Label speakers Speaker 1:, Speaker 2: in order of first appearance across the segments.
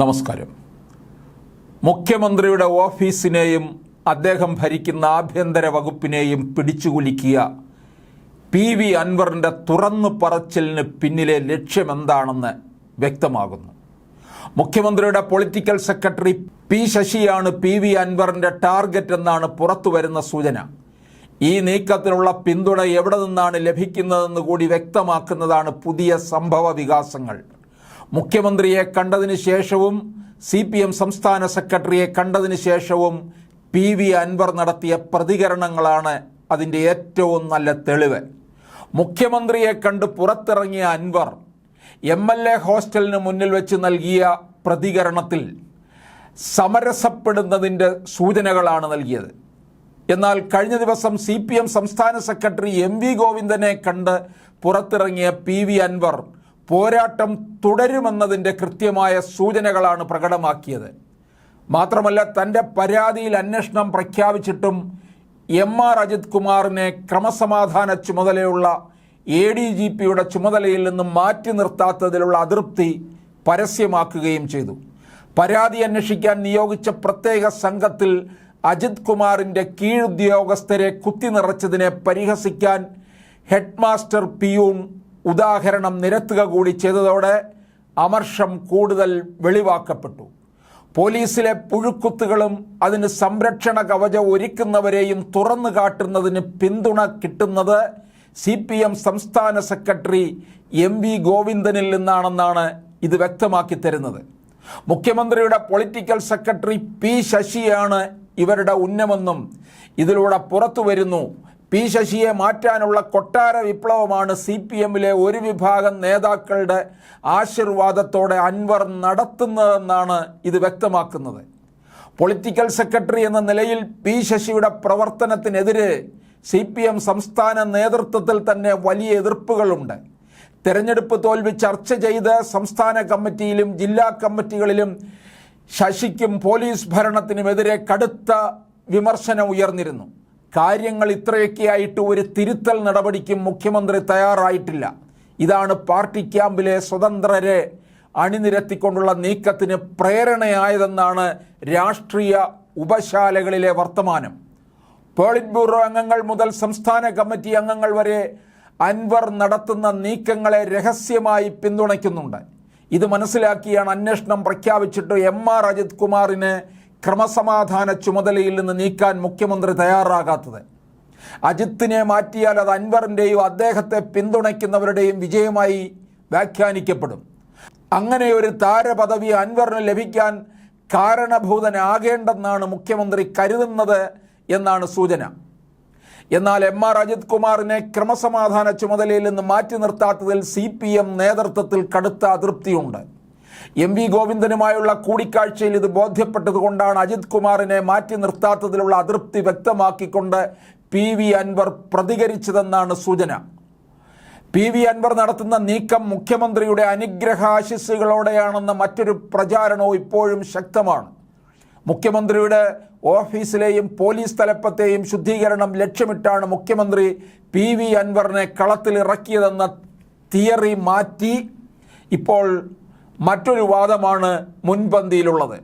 Speaker 1: നമസ്കാരം. മുഖ്യമന്ത്രിയുടെ ഓഫീസിനെയും അദ്ദേഹം ഭരിക്കുന്ന ആഭ്യന്തര വകുപ്പിനെയും പിടിച്ചുകുലിക്കുക പി വി അൻവറിന്റെ തുറന്നു പറച്ചിലിന് പിന്നിലെ ലക്ഷ്യമെന്താണെന്ന് വ്യക്തമാകുന്നു. മുഖ്യമന്ത്രിയുടെ പൊളിറ്റിക്കൽ സെക്രട്ടറി പി ശശിയാണ് പി വി അൻവറിന്റെ ടാർഗറ്റ് എന്നാണ് പുറത്തു വരുന്ന സൂചന. ഈ നീക്കത്തിനുള്ള പിന്തുണ എവിടെ നിന്നാണ് ലഭിക്കുന്നതെന്ന് കൂടി വ്യക്തമാക്കുന്നതാണ് പുതിയ സംഭവ വികാസങ്ങൾ. മുഖ്യമന്ത്രിയെ കണ്ടതിന് ശേഷവും സി പി എം സംസ്ഥാന സെക്രട്ടറിയെ കണ്ടതിന് ശേഷവും പി വി അൻവർ നടത്തിയ പ്രതികരണങ്ങളാണ് അതിന്റെ ഏറ്റവും നല്ല തെളിവ്. മുഖ്യമന്ത്രിയെ കണ്ട് പുറത്തിറങ്ങിയ അൻവർ എം എൽ എ ഹോസ്റ്റലിന് മുന്നിൽ വെച്ച് നൽകിയ പ്രതികരണത്തിൽ സമരസപ്പെടുന്നതിന്റെ സൂചനകളാണ് നൽകിയത്. എന്നാൽ കഴിഞ്ഞ ദിവസം സി പി എം സംസ്ഥാന സെക്രട്ടറി എം വി ഗോവിന്ദനെ കണ്ട് പുറത്തിറങ്ങിയ പി വി അൻവർ പോരാട്ടം തുടരുമെന്നതിന്റെ കൃത്യമായ സൂചനകളാണ് പ്രകടമാക്കിയത്. മാത്രമല്ല തന്റെ പരാതിയിൽ അന്വേഷണം പ്രഖ്യാപിച്ചിട്ടും എം ആർ അജിത് കുമാറിനെ ക്രമസമാധാന ചുമതലയുള്ള എ ഡി ജി പിയുടെ ചുമതലയിൽ നിന്നും മാറ്റി നിർത്താത്തതിലുള്ള അതൃപ്തി പരസ്യമാക്കുകയും ചെയ്തു. പരാതി അന്വേഷിക്കാൻ നിയോഗിച്ച പ്രത്യേക സംഘത്തിൽ അജിത് കുമാറിന്റെ കീഴുദ്യോഗസ്ഥരെ കുത്തി നിറച്ചതിനെ പരിഹസിക്കാൻ ഹെഡ്മാസ്റ്റർ പിയൂൺ ഉദാഹരണം നിരത്തുക കൂടി ചെയ്തതോടെ അമർഷം കൂടുതൽ വെളിവാക്കപ്പെട്ടു. പോലീസിലെ പുഴുക്കുത്തുകളും അതിന് സംരക്ഷണ കവചം ഒരുക്കുന്നവരെയും തുറന്നു കാട്ടുന്നതിന് പിന്തുണ കിട്ടുന്നത് സി പി എം സംസ്ഥാന സെക്രട്ടറി എം വി ഗോവിന്ദനിൽ നിന്നാണെന്നാണ് ഇത് വ്യക്തമാക്കി തരുന്നത്. മുഖ്യമന്ത്രിയുടെ പൊളിറ്റിക്കൽ സെക്രട്ടറി പി ശശിയാണ് ഇവരുടെ ഉന്നമെന്നും ഇതിലൂടെ പുറത്തു വരുന്നു പി ശശിയെ മാറ്റാനുള്ള കൊട്ടാര വിപ്ലവമാണ് സി പി എമ്മിലെ ഒരു വിഭാഗം നേതാക്കളുടെ ആശീർവാദത്തോടെ അൻവർ നടത്തുന്നതെന്നാണ് ഇത് വ്യക്തമാക്കുന്നത്. പൊളിറ്റിക്കൽ സെക്രട്ടറി എന്ന നിലയിൽ പി ശശിയുടെ പ്രവർത്തനത്തിനെതിരെ സി പി എം സംസ്ഥാന നേതൃത്വത്തിൽ തന്നെ വലിയ എതിർപ്പുകളുണ്ട്. തെരഞ്ഞെടുപ്പ് തോൽവി ചർച്ച ചെയ്ത് സംസ്ഥാന കമ്മിറ്റിയിലും ജില്ലാ കമ്മിറ്റികളിലും ശശിക്കും പോലീസ് ഭരണത്തിനുമെതിരെ കടുത്ത വിമർശനം ഉയർന്നിരുന്നു. കാര്യങ്ങൾ ഇത്രയൊക്കെ ആയിട്ട് ഒരു തിരുത്തൽ നടപടിക്കും മുഖ്യമന്ത്രി തയ്യാറായിട്ടില്ല. ഇതാണ് പാർട്ടി ക്യാമ്പിലെ സ്വതന്ത്രരെ അണിനിരത്തിക്കൊണ്ടുള്ള നീക്കത്തിന് പ്രേരണയായതെന്നാണ് രാഷ്ട്രീയ ഉപശാലകളിലെ വർത്തമാനം. പോളിറ്റ് ബ്യൂറോ അംഗങ്ങൾ മുതൽ സംസ്ഥാന കമ്മിറ്റി അംഗങ്ങൾ വരെ അൻവർ നടത്തുന്ന നീക്കങ്ങളെ രഹസ്യമായി പിന്തുണയ്ക്കുന്നുണ്ട്. ഇത് മനസ്സിലാക്കിയാണ് അന്വേഷണം പ്രഖ്യാപിച്ചിട്ട് എം ആർ അജിത് കുമാറിനെ ക്രമസമാധാന ചുമതലയിൽ നിന്ന് നീക്കാൻ മുഖ്യമന്ത്രി തയ്യാറാകാത്തത്. അജിത്തിനെ മാറ്റിയാൽ അത് അൻവറിന്റെയും അദ്ദേഹത്തെ പിന്തുണയ്ക്കുന്നവരുടെയും വിജയമായി വ്യാഖ്യാനിക്കപ്പെടും. അങ്ങനെ ഒരു താരപദവി അൻവറിന് ലഭിക്കാൻ കാരണഭൂതനാകേണ്ടെന്നാണ് മുഖ്യമന്ത്രി കരുതുന്നത് എന്നാണ് സൂചന. എന്നാൽ എം ആർ അജിത് കുമാറിനെ ക്രമസമാധാന ചുമതലയിൽ നിന്ന് മാറ്റി നിർത്താത്തതിൽ സി പി എം നേതൃത്വത്തിൽ കടുത്ത അതൃപ്തിയുണ്ട്. എം വി ഗോവിന്ദനുമായുള്ള കൂടിക്കാഴ്ചയിൽ ഇത് ബോധ്യപ്പെട്ടതുകൊണ്ടാണ് അജിത് കുമാറിനെ മാറ്റി നിർത്താത്തതിലുള്ള അതൃപ്തി വ്യക്തമാക്കിക്കൊണ്ട് പി വി അൻവർ പ്രതികരിച്ചതെന്നാണ് സൂചന. പി വി അൻവർ നടത്തുന്ന നീക്കം മുഖ്യമന്ത്രിയുടെ അനുഗ്രഹാശിസ്സുകളോടെയാണെന്ന മറ്റൊരു പ്രചാരണവും ഇപ്പോഴും ശക്തമാണ്. മുഖ്യമന്ത്രിയുടെ ഓഫീസിലെയും പോലീസ് തലപ്പത്തെയും ശുദ്ധീകരണം ലക്ഷ്യമിട്ടാണ് മുഖ്യമന്ത്രി പി വി അൻവറിനെ കളത്തിലിറക്കിയതെന്ന തിയറി മാറ്റി ഇപ്പോൾ മറ്റൊരു വാദമാണ് മുൻപന്തിയിലുള്ളത്.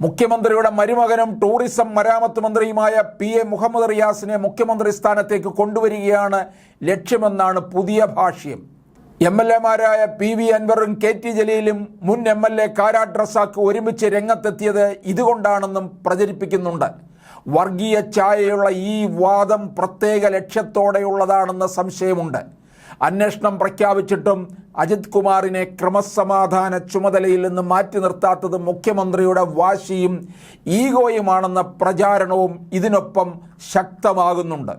Speaker 1: മുഖ്യമന്ത്രിയുടെ മരുമകനും ടൂറിസം മരാമത്ത് മന്ത്രിയുമായ പി എ മുഹമ്മദ് റിയാസിനെ മുഖ്യമന്ത്രി സ്ഥാനത്തേക്ക് കൊണ്ടുവരികയാണ് ലക്ഷ്യമെന്നാണ് പുതിയ ഭാഷ്യം. എം എൽ എമാരായ പി വി അൻവറും കെ ടി ജലീലും മുൻ M L A Karat Razak ഒരുമിച്ച് രംഗത്തെത്തിയത് ഇതുകൊണ്ടാണെന്നും പ്രചരിപ്പിക്കുന്നുണ്ട്. വർഗീയ ഛായയുള്ള ഈ വാദം പ്രത്യേക ലക്ഷ്യത്തോടെയുള്ളതാണെന്ന സംശയമുണ്ട്. അന്വേഷണം പ്രഖ്യാപിച്ചിട്ടും അജിത് കുമാറിനെ ക്രമസമാധാന ചുമതലയിൽ നിന്ന് മാറ്റി നിർത്താത്തത് മുഖ്യമന്ത്രിയുടെ വാശിയും ഈഗോയുമാണെന്ന പ്രചാരണവും ഇതിനൊപ്പം ശക്തമാകുന്നുണ്ട്.